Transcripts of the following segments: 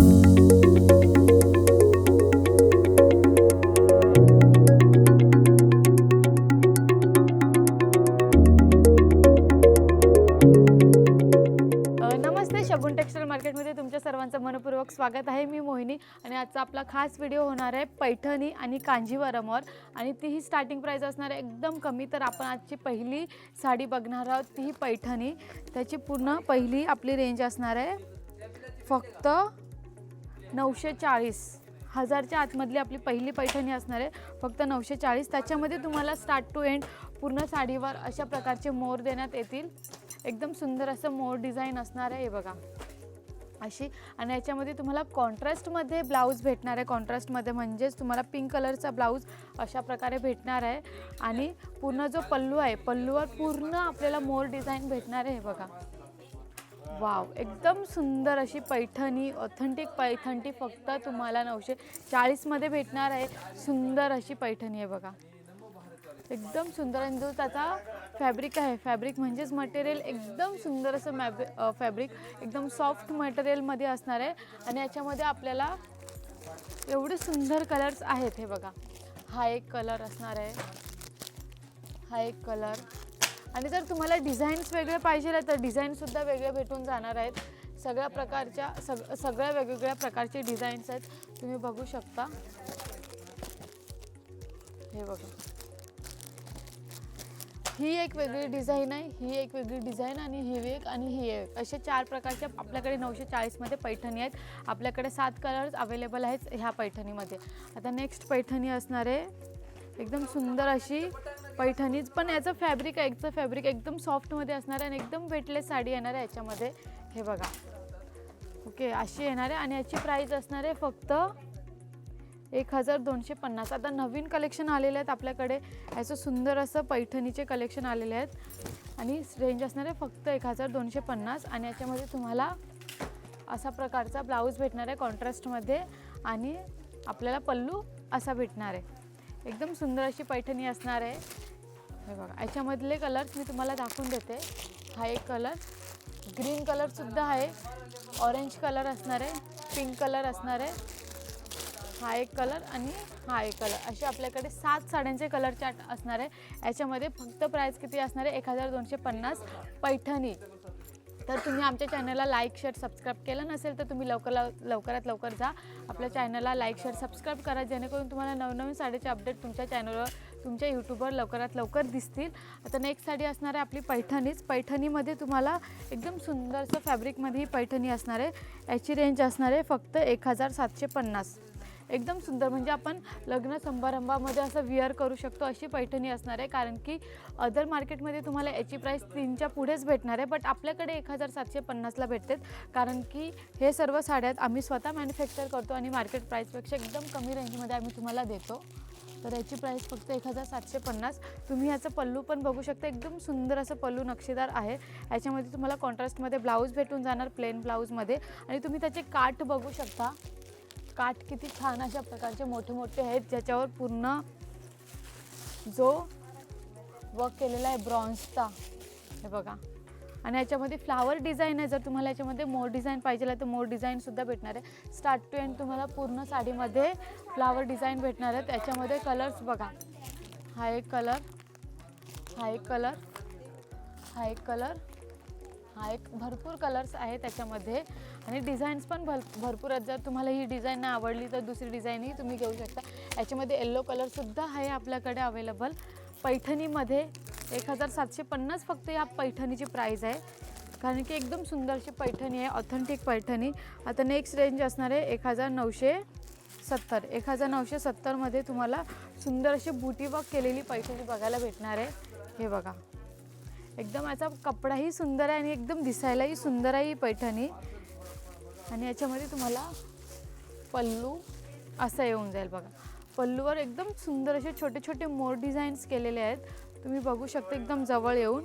नमस्ते शगुन textile मार्केटमध्ये तुमच्या सर्वांचं मनपूर्वक स्वागत आहे. मी मोहिनी आणि आजचा आपला खास व्हिडिओ होणार आहे पैठणी आणि कांजीवरमवर. आणि तीही स्टार्टिंग प्राईस असणार आहे एकदम कमी. तर आपण आजची पहिली साडी बघणार आहोत तीही पैठणी. त्याची पूर्ण पहिली आपली रेंज असणार आहे फक्त नऊशे चाळीस. हजारच्या आतमधली आपली पहिली पैठणी असणार आहे. फक्त नऊशे चाळीस. त्याच्यामध्ये तुम्हाला स्टार्ट टू एंड पूर्ण साडीवर अशा प्रकारचे मोर देण्यात येतील. एकदम सुंदर असं मोर डिझाईन असणार आहे हे बघा. अशी. आणि याच्यामध्ये तुम्हाला कॉन्ट्रास्टमध्ये ब्लाऊज भेटणार आहे. कॉन्ट्रास्टमध्ये म्हणजेच तुम्हाला पिंक कलरचा ब्लाऊज अशा प्रकारे भेटणार आहे. आणि पूर्ण जो पल्लू आहे पल्लूवर पूर्ण आपल्याला मोर डिझाईन भेटणार आहे हे बघा. वाव एकदम सुंदर अशी पैठणी ऑथेंटिक पैठणी फक्त तुम्हाला नऊशे चाळीसमध्ये भेटणार आहे. सुंदर अशी पैठणी आहे बघा. एकदम सुंदर आणि जो त्याचा फॅब्रिक आहे फॅब्रिक म्हणजेच मटेरियल एकदम सुंदर असं मॅब फॅब्रिक एकदम सॉफ्ट मटेरियलमध्ये असणार आहे. आणि याच्यामध्ये आपल्याला एवढे सुंदर कलर्स आहेत हे बघा. हा एक कलर असणार आहे. हा एक कलर आणि जर तुम्हाला डिझाईन्स वेगळे पाहिजे तर डिझाईनसुद्धा वेगळे भेटून जाणार आहेत. सगळ्या प्रकारच्या सग सगळ्या वेगवेगळ्या प्रकारचे डिझाईन्स आहेत. तुम्ही बघू शकता. हे बघा. ही एक वेगळी डिझाईन आहे ही एक वेगळी डिझाईन आणि ही एक आणि ही एक. असे चार प्रकारच्या आपल्याकडे नऊशे चाळीसमध्ये पैठणी आहेत. आपल्याकडे सात कलर्स अवेलेबल आहेत ह्या पैठणीमध्ये. आता नेक्स्ट पैठणी असणार आहे. एकदम सुंदर अशी पैठणीच. पण याचं फॅब्रिक आहे याचं फॅब्रिक एकदम सॉफ्टमध्ये असणार आहे आणि एकदम वेटलेस साडी येणार आहे याच्यामध्ये. हे बघा. ओके अशी येणार आहे आणि याची प्राईस असणार आहे फक्त एक हजार दोनशे पन्नास. आता नवीन कलेक्शन आलेले आहेत आपल्याकडे. याचं सुंदर असं पैठणीचे कलेक्शन आलेले आहेत. आणि रेंज असणार आहे फक्त एक हजार दोनशे पन्नास. आणि याच्यामध्ये तुम्हाला असा प्रकारचा ब्लाऊज भेटणार आहे कॉन्ट्रास्टमध्ये आणि आपल्याला पल्लू असा भेटणार आहे. एकदम सुंदर अशी पैठणी असणार आहे. हे बघा याच्यामधले कलर्स मी तुम्हाला दाखवून देते. हा एक कलर ग्रीन कलरसुद्धा आहे. ऑरेंज कलर असणार आहे. पिंक कलर असणार आहे. हा एक कलर आणि हा एक कलर असे आपल्याकडे सात साड्यांचे कलर चार्ट असणार आहे. याच्यामध्ये फक्त प्राईस किती असणार आहे? एक हजार दोनशे पन्नास पैठणी. तर तुम्ही आमच्या चॅनलला लाईक शेअर सबस्क्राईब केलं नसेल तर तुम्ही लवकर लवकरात लवकर जा. आपल्या चॅनलला लाईक शेअर सबस्क्राईब करा. जेणेकरून तुम्हाला नवनवीन साडीचे अपडेट तुमच्या चॅनलवर तुमच्या यूट्यूबवर लवकरात लवकर दिसतील. आता नेक्स्ट साडी असणार आहे आपली पैठणीच. पैठणीमध्ये तुम्हाला एकदम सुंदरसं फॅब्रिकमध्ये ही पैठणी असणार आहे. याची रेंज असणार आहे फक्त एक हजार सातशे पन्नास. एकदम सुंदर. म्हणजे आपण लग्न समारंभामध्ये असं विअर करू शकतो अशी पैठणी असणार आहे. कारण की अदर मार्केटमध्ये तुम्हाला याची प्राईस तीनच्या पुढेच भेटणार आहे. बट आपल्याकडे एक हजार सातशे पन्नासला भेटतात. कारण की हे सर्व साड्यात आम्ही स्वतः मॅन्युफॅक्चर करतो आणि मार्केट प्राईसपेक्षा एकदम कमी रेंजमध्ये आम्ही तुम्हाला देतो. तर याची प्राईस फक्त एक हजार सातशे पन्नास. तुम्ही ह्याचं पल्लू पण बघू शकता. एकदम सुंदर असं पल्लू नक्षीदार आहे. याच्यामध्ये तुम्हाला कॉन्ट्रास्टमध्ये ब्लाऊज भेटून जाणार प्लेन ब्लाऊजमध्ये आणि तुम्ही त्याचे काठ बघू शकता. काठ किती छान अशा प्रकारचे मोठे मोठे आहेत ज्याच्यावर पूर्ण जो वर्क केलेला आहे ब्रॉन्झचा हे बघा. आणि याच्यामध्ये फ्लावर डिझाईन आहे. जर तुम्हाला याच्यामध्ये मोर डिझाईन पाहिजे आहे तर मोर डिझाईनसुद्धा भेटणार आहे. स्टार्ट टू एंड तुम्हाला पूर्ण साडीमध्ये फ्लावर डिझाईन भेटणार आहेत याच्यामध्ये कलर्स बघा. हा एक कलर हा एक कलर हा एक कलर हा एक भरपूर कलर्स आहेत त्याच्यामध्ये. आणि डिझाईन्स पण भर भरपूर आहेत. जर तुम्हाला ही डिझाईन नाही आवडली तर दुसरी डिझाईनही तुम्ही घेऊ शकता. याच्यामध्ये येल्लो कलरसुद्धा आहे आपल्याकडे अवेलेबल पैठणीमध्ये एक हजार सातशे पन्नास फक्त या पैठणीची प्राईज आहे. कारण की एकदम सुंदरशी पैठणी आहे ऑथेंटिक पैठणी. आता नेक्स्ट रेंज असणार आहे एक हजार नऊशे सत्तर. एक हजार नऊशे सत्तरमध्ये तुम्हाला सुंदर अशी बुटी केलेली पैठणी बघायला भेटणार आहे. हे बघा. एकदम याचा कपडाही सुंदर आहे आणि एकदम दिसायलाही सुंदर आहे ही पैठणी. आणि याच्यामध्ये तुम्हाला पल्लू असं येऊन जाईल बघा. पल्लूवर एकदम सुंदर असे छोटे छोटे मोर डिझाईन्स केलेले आहेत. तुम्ही बघू शकता एकदम जवळ येऊन.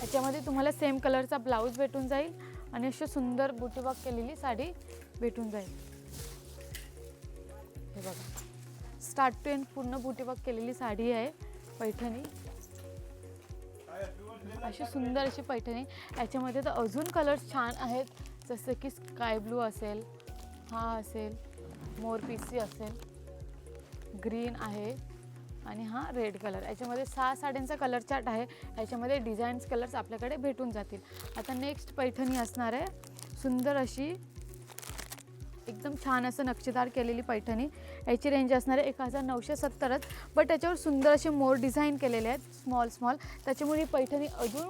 याच्यामध्ये तुम्हाला सेम कलरचा ब्लाऊज भेटून जाईल आणि अशी सुंदर बुटीबाग केलेली साडी भेटून जाईल. हे बघा. स्टार्ट टू एंड पूर्ण बुटीबाग केलेली साडी आहे पैठणी. अशी सुंदर अशी पैठणी. याच्यामध्ये तर अजून कलर्स छान आहेत. जसं की स्काय ब्लू असेल हा असेल मोरपिसी असेल. ग्रीन आहे. आणि हा रेड कलर याच्यामध्ये सहा साड्यांचा कलर चार्ट आहे. याच्यामध्ये डिझाईन्स कलर्स आपल्याकडे भेटून जातील. आता नेक्स्ट पैठणी असणार आहे. सुंदर अशी एकदम छान असं नक्षीदार केलेली पैठणी. याची रेंज असणार आहे एक हजार नऊशे सत्तरच. बट त्याच्यावर सुंदर असे मोर डिझाईन केलेले आहेत. स्मॉल स्मॉल त्याच्यामुळे ही पैठणी अजून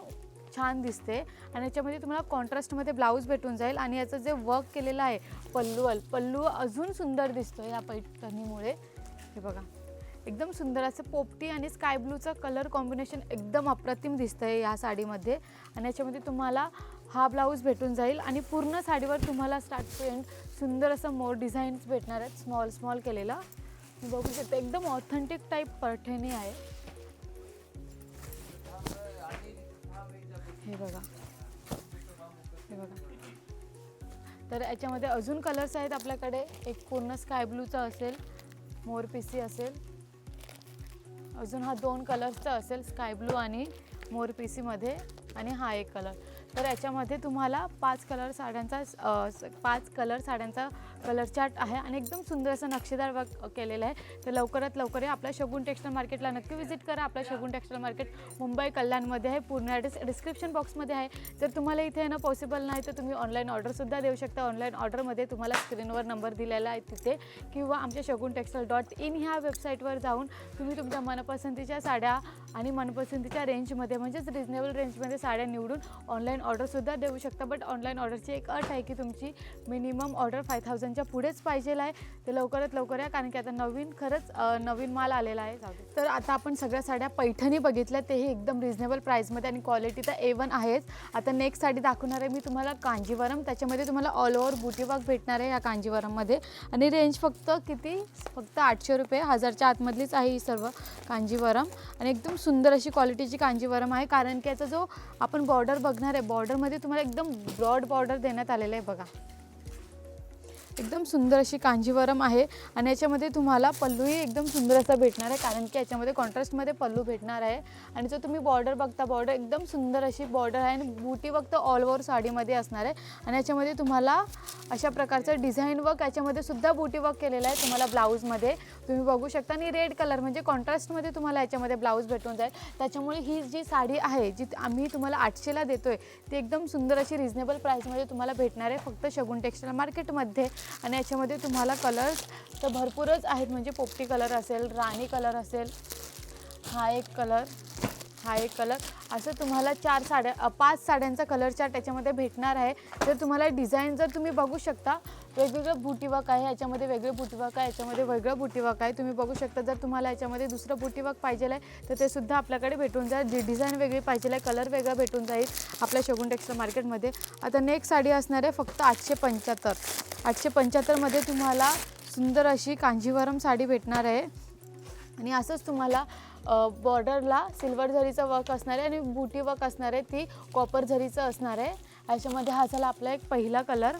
छान दिसते. आणि याच्यामध्ये तुम्हाला कॉन्ट्रास्टमध्ये ब्लाऊज भेटून जाईल. आणि याचं जे वर्क केलेलं आहे पल्लू पल्लू अजून सुंदर दिसतो या पैठणीमुळे. हे बघा. एकदम सुंदर असं पोपटी आणि स्काय ब्लूचं कलर कॉम्बिनेशन एकदम अप्रतिम दिसतं आहे या साडीमध्ये. आणि याच्यामध्ये तुम्हाला हा ब्लाऊज भेटून जाईल आणि पूर्ण साडीवर तुम्हाला स्टार्ट टू एंड सुंदर असं मोर डिझाईन्स भेटणार आहेत. स्मॉल स्मॉल केलेला. बघू शकता एकदम ऑथेंटिक टाईप पैठणी आहे. हे बघा. हे बघा. तर याच्यामध्ये अजून कलर्स आहेत आपल्याकडे. एक पूर्ण स्काय ब्लूचा असेल मोरपिसी असेल. अजून हा दोन कलर्सचा असेल स्काय ब्लू आणि सीमध्ये आणि हा एक कलर. तर याच्यामध्ये तुम्हाला पाच कलर साड्यांचा स- पाच कलर साड्यांचा कलर चार्ट आहे आणि एकदम सुंदर असं नक्षीदार वर्क केलेलं आहे. तर लवकरात लवकर या आपल्या शगुन टेक्स्टाईल मार्केटला नक्की व्हिजिट करा. आपल्या शगुन टेक्स्टाईल मार्केट मुंबई कल्याणमध्ये आहे. पूर्ण ॲड्रेस डिस्क्रिप्शन बॉक्समध्ये आहे. जर तुम्हाला इथे येणं पॉसिबल नाही तर तुम्ही ऑनलाईन ऑर्डरसुद्धा देऊ शकता. ऑनलाईन ऑर्डरमध्ये तुम्हाला स्क्रीनवर नंबर दिलेला आहे तिथे. किंवा आमच्या शगुन टेक्स्टाईल डॉट इन ह्या वेबसाईटवर जाऊन तुम्ही तुमच्या मनपसंतीच्या साड्या आणि मनपसंतीच्या रेंजमध्ये म्हणजेच रिजनेबल रेंजमध्ये साड्या निवडून ऑनलाईन ऑर्डरसुद्धा देऊ शकता. बट ऑनलाईन ऑर्डरची एक अट आहे की तुमची मिनिमम ऑर्डर फाय थाउजंड थाउजंडच्या पुढेच पाहिजे आहे. ते लवकरात लवकर या कारण की आता नवीन खरंच नवीन माल आलेला आहे. तर आता आपण सगळ्या साड्या पैठणी बघितल्या तेही एकदम रिजनेबल प्राईसमध्ये आणि क्वालिटी तर ए वन आहेच. आता नेक्स्ट साडी दाखवणार आहे मी तुम्हाला कांजीवरम. त्याच्यामध्ये तुम्हाला ऑल ओव्हर बुटी वर्क भेटणार आहे या कांजीवरममध्ये. आणि रेंज फक्त किती? फक्त आठशे रुपये. हजारच्या आतमधलीच आहे ही सर्व कांजीवरम. आणि एकदम सुंदर अशी क्वालिटीची कांजीवरम आहे कारण की याचा जो आपण बॉर्डर बघणार आहे बॉर्डरमध्ये तुम्हाला एकदम ब्रॉड बॉर्डर देण्यात आलेलं आहे बघा. एकदम सुंदर अशी कांजीवरम आहे. आणि याच्यामध्ये तुम्हाला पल्लूही एकदम सुंदर असा भेटणार आहे. कारण की याच्यामध्ये कॉन्ट्रास्टमध्ये पल्लू भेटणार आहे. आणि जो तुम्ही बॉर्डर बघता बॉर्डर एकदम सुंदर अशी बॉर्डर आहे. आणि बुटी फक्त ऑल ओव्हर साडीमध्ये असणार आहे. आणि याच्यामध्ये तुम्हाला अशा प्रकारचं डिझाईन वर्क याच्यामध्ये सुद्धा बुटी वर्क केलेलं आहे तुम्हाला ब्लाऊजमध्ये तुम्ही बघू शकता. आणि रेड कलर म्हणजे कॉन्ट्रास्टमध्ये तुम्हाला याच्यामध्ये ब्लाऊज भेटून जाईल. त्याच्यामुळे ही जी साडी आहे जी आम्ही तुम्हाला आठशेला देतो आहे ती एकदम सुंदर अशी रिजनेबल प्राईसमध्ये तुम्हाला भेटणार आहे. फक्त शगुन टेक्स्टाईल मार्केटमध्ये आणि याच्यामध्ये तुम्हाला कलर्स तर भरपूरच आहेत. म्हणजे पोपटी कलर असेल राणी कलर असेल हा एक कलर हा एक कलर असं तुम्हाला चार साड्या पाच साड्यांचा कलर चार्ट त्याच्यामध्ये भेटणार आहे. तर तुम्हाला डिझाईन जर तुम्ही बघू शकता वेगवेगळं बुटीवर्क आहे याच्यामध्ये वेगळे बुटीवर्क आहे याच्यामध्ये वेगळं बुटीवर्क आहे. तुम्ही बघू शकता जर तुम्हाला याच्यामध्ये दुसरं बुटीवर्क पाहिजे आहे तर ते सुद्धा आपल्याकडे भेटून जाईल. जी डिझाईन वेगळी पाहिजे आहे कलर वेगळा भेटून जाईल आपल्या शगुन टेक्स्टाईल मार्केटमध्ये. आता नेक्स्ट साडी असणार आहे फक्त आठशे पंच्याहत्तर. आठशे पंच्याहत्तरमध्ये तुम्हाला सुंदर अशी कांजीवरम साडी भेटणार आहे. आणि असंच तुम्हाला बॉर्डरला सिल्वर झरीचं वर्क असणार आहे आणि बुटी वर्क असणार आहे ती कॉपर झरीचं असणार आहे. याच्यामध्ये हा झाला आपला एक पहिला कलर.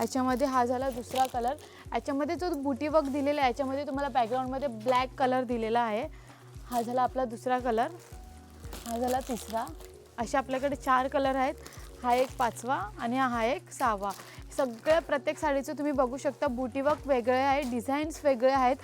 याच्यामध्ये हा झाला दुसरा कलर. याच्यामध्ये जो बुटी वर्क दिलेला आहे याच्यामध्ये तुम्हाला बॅकग्राऊंडमध्ये ब्लॅक कलर दिलेला आहे. हा झाला आपला दुसरा कलर. हा झाला तिसरा. असे आपल्याकडे चार कलर आहेत. हा एक पाचवा आणि हा एक सहावा. सगळ्या प्रत्येक साडीचं तुम्ही बघू शकता बुटी वर्क वेगळे आहे डिझाईन्स वेगळे आहेत.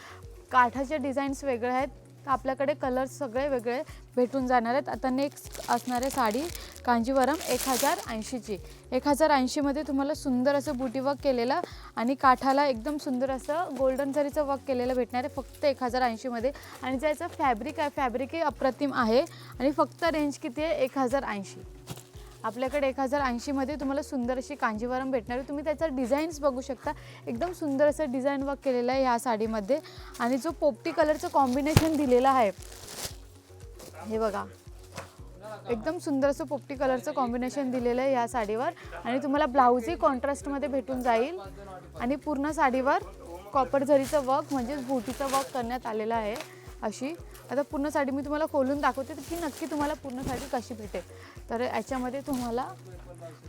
काठाचे डिझाईन्स वेगळे आहेत. तर आपल्याकडे कलर्स सगळे वेगळे भेटून जाणार आहेत. आता नेक्स्ट असणारे साडी कांजीवरम एक हजार ऐंशीची. एक हजार ऐंशीमध्ये तुम्हाला सुंदर असं बुटी वर्क केलेलं आणि काठाला एकदम सुंदर असं गोल्डन झरीचं वर्क केलेलं भेटणार आहे फक्त एक हजार ऐंशीमध्ये. आणि ज्याचं फॅब्रिक आहे फॅब्रिकही अप्रतिम आहे. आणि फक्त रेंज किती आहे? एक हजार ऐंशी. आपल्याकडे एक हजार ऐंशीमध्ये तुम्हाला सुंदर अशी कांजीवरम भेटणार आहे. तुम्ही त्याचा डिझाईन्स बघू शकता. एकदम सुंदर असं डिझाईन वर्क केलेलं आहे ह्या साडीमध्ये. आणि जो पोपटी कलरचं कॉम्बिनेशन दिलेलं आहे हे बघा. एकदम सुंदर असं पोपटी कलरचं कॉम्बिनेशन दिलेलं आहे या साडीवर. आणि तुम्हाला ब्लाऊजही कॉन्ट्रास्टमध्ये भेटून जाईल. आणि पूर्ण साडीवर कॉपर झरीचं वर्क म्हणजेच बुटीचं वर्क करण्यात आलेलं आहे. अशी. आता पूर्ण साडी मी तुम्हाला खोलून दाखवते की नक्की तुम्हाला पूर्ण साडी कशी भेटेल. तर याच्यामध्ये तुम्हाला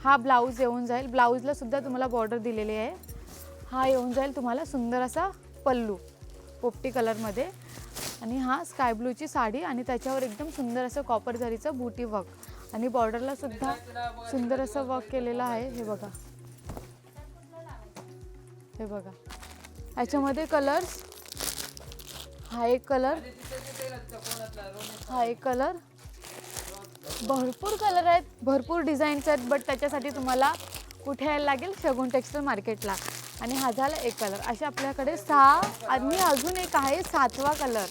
हा ब्लाऊज येऊन जाईल. ब्लाऊजला सुद्धा तुम्हाला बॉर्डर दिलेली आहे. हा येऊन जाईल तुम्हाला सुंदर असा पल्लू पोपटी कलरमध्ये. आणि हा स्काय ब्लूची साडी आणि त्याच्यावर एकदम सुंदर असं कॉपर झरीचं बुटी वर्क आणि बॉर्डरला सुद्धा सुंदर असं वर्क केलेलं आहे. हे बघा. हे बघा. याच्यामध्ये कलर्स हा एक कलर. हा एक कलर. भरपूर कलर आहेत भरपूर डिझाईन्स आहेत बट त्याच्यासाठी तुम्हाला कुठे यायला लागेल? शगुन टेक्स्टाईल मार्केटला. आणि हा झाला एक कलर. असे आपल्याकडे सहा आणि अजून एक आहे सातवा कलर.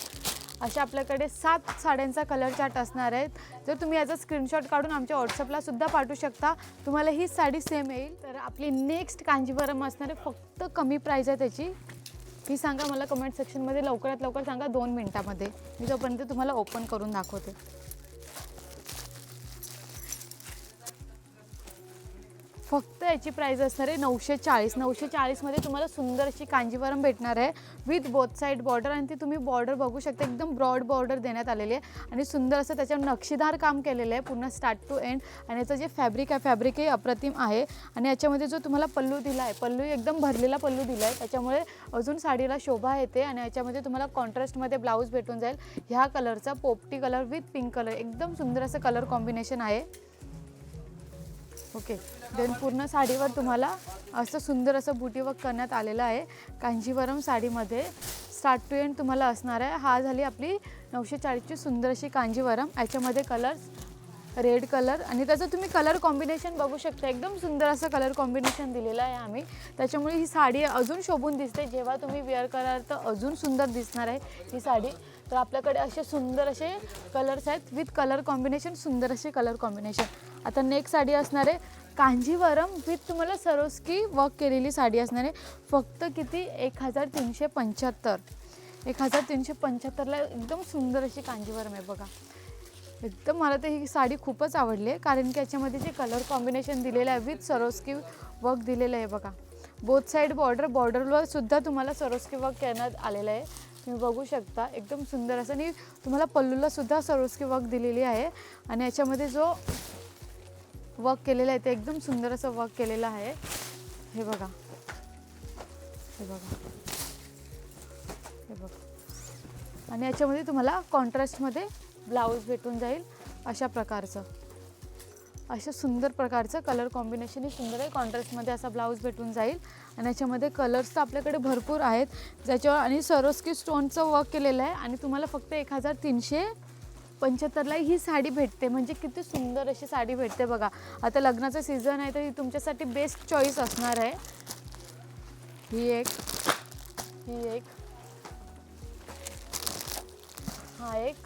असे आपल्याकडे सात साड्यांचा कलर चार्ट असणार आहेत. जर तुम्ही याचा स्क्रीनशॉट काढून आमच्या व्हॉट्सअपला सुद्धा पाठवू शकता. तुम्हाला ही साडी सेम येईल. तर आपली नेक्स्ट कांजीवरम असणार आहे फक्त कमी प्राईज आहे त्याची. ती सांगा मला कमेंट सेक्शनमध्ये लवकरात लवकर सांगा दोन मिनटामध्ये. मी तोपर्यंत तुम्हाला ओपन करून दाखवते. फक्त याची प्राईज असणार आहे नऊशे चाळीस. नऊशे चाळीसमध्ये तुम्हाला सुंदर अशी कांजीवरम भेटणार आहे विथ बोथ साईड बॉर्डर आणि ती तुम्ही बॉर्डर बघू शकता. एकदम ब्रॉड बॉर्डर देण्यात आलेली आहे आणि सुंदर असं त्याच्यावर नक्षीदार काम केलेलं आहे. पूर्ण स्टार्ट टू एंड आणि याचं जे फॅब्रिक आहे फॅब्रिकही अप्रतिम आहे. आणि याच्यामध्ये जो तुम्हाला पल्लू दिला आहे पल्लू एकदम भरलेला पल्लू दिला आहे त्याच्यामुळे अजून साडीला शोभा येते आणि याच्यामध्ये तुम्हाला कॉन्ट्रास्टमध्ये ब्लाऊज भेटून जाईल. ह्या कलरचा पोपटी कलर विथ पिंक कलर एकदम सुंदर असं कलर कॉम्बिनेशन आहे. ओके. देन पूर्ण साडीवर तुम्हाला असं सुंदर असं बुटीवर्क करण्यात आलेलं आहे. कांजीवरम साडीमध्ये स्टार्ट टू एंड तुम्हाला असणार आहे. हा झाली आपली नऊशे चाळीसची सुंदर अशी कांजीवरम. याच्यामध्ये कलर्स रेड कलर आणि त्याचं तुम्ही कलर कॉम्बिनेशन बघू शकता. एकदम सुंदर असं कलर कॉम्बिनेशन दिलेलं आहे आम्ही. त्याच्यामुळे ही साडी अजून शोभून दिसते. जेव्हा तुम्ही वेअर कराल तर अजून सुंदर दिसणार आहे ही साडी. तर आपल्याकडे असे सुंदर असे कलर्स आहेत. विथ कलर कॉम्बिनेशन सुंदर असे कलर कॉम्बिनेशन आता नेक्स्ट साडी असणार आहे. कांजीवरम विथ तुम्हाला सरोस्की वर्क केलेली साडी असणार आहे. फक्त किती? एक हजार तीनशे पंच्याहत्तर. एक हजार तीनशे पंच्याहत्तरला एकदम सुंदर अशी कांजीवरम आहे बघा. एकदम मला तर ही साडी खूपच आवडली आहे. कारण की याच्यामध्ये जे कलर कॉम्बिनेशन दिलेलं आहे विथ सरोस्की वर्क दिलेलं आहे बघा. बोथ साईड बॉर्डर बॉर्डरवर सुद्धा तुम्हाला सरोस्की वर्क करण्यात आलेलं आहे. तुम्ही बघू शकता. एकदम सुंदर असं. आणि तुम्हाला पल्लूला सुद्धा सरोस्की वर्क दिलेली आहे. आणि याच्यामध्ये जो वर्क केलेलं आहे ते एकदम सुंदर असं वर्क केलेलं आहे. हे बघा. हे बघा. हे बघा. आणि याच्यामध्ये तुम्हाला कॉन्ट्रास्टमध्ये ब्लाऊज भेटून जाईल अशा प्रकारचं. अशा सुंदर प्रकारचं कलर कॉम्बिनेशन ही सुंदर आहे. कॉन्ट्रास्टमध्ये असा ब्लाऊज भेटून जाईल. आणि याच्यामध्ये कलर्स तर आपल्याकडे भरपूर आहेत. ज्याच्यावर आणि सरोस्की स्टोनचं वर्क केलेलं आहे. आणि तुम्हाला फक्त एक हजार तीनशे पंच्याहत्तरला ही साडी भेटते. म्हणजे किती सुंदर अशी साडी भेटते बघा. आता लग्नाचं सीझन आहे तर ही तुमच्यासाठी बेस्ट चॉईस असणार आहे. ही एक ही एक हा एक.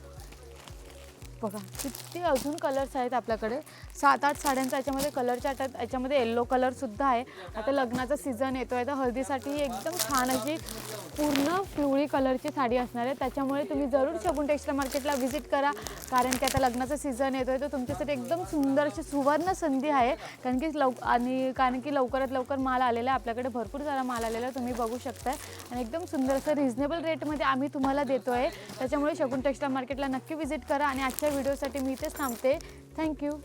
बघा किती अजून कलर्स आहेत आपल्याकडे. सात आठ साड्यांचा याच्यामध्ये कलर चार्ट याच्यामध्ये येल्लो कलरसुद्धा आहे. आता लग्नाचा सीझन येतो आहे तर हळदीसाठी एकदम छान अशी पूर्ण पिवळी कलरची साडी असणार आहे. त्याच्यामुळे तुम्ही जरूर शगुन टेक्स्टाईल मार्केटला व्हिजिट करा. कारण की आता लग्नाचा सीझन येतो आहे तर तुमच्यासाठी एकदम सुंदर अशी सुवर्ण संधी आहे. कारण की लव आणि कारण की लवकरात लवकर माल आलेला आहे. आपल्याकडे भरपूर सारा माल आलेला आहे. तुम्ही बघू शकताय. आणि एकदम सुंदर असं रिझनेबल रेटमध्ये आम्ही तुम्हाला देतो आहे त्याच्यामुळे शगुन टेक्स्टाईल मार्केटला नक्की व्हिजिट करा. आणि आजच्या व्हिडिओसाठी मी इथेच थांबते. थँक्यू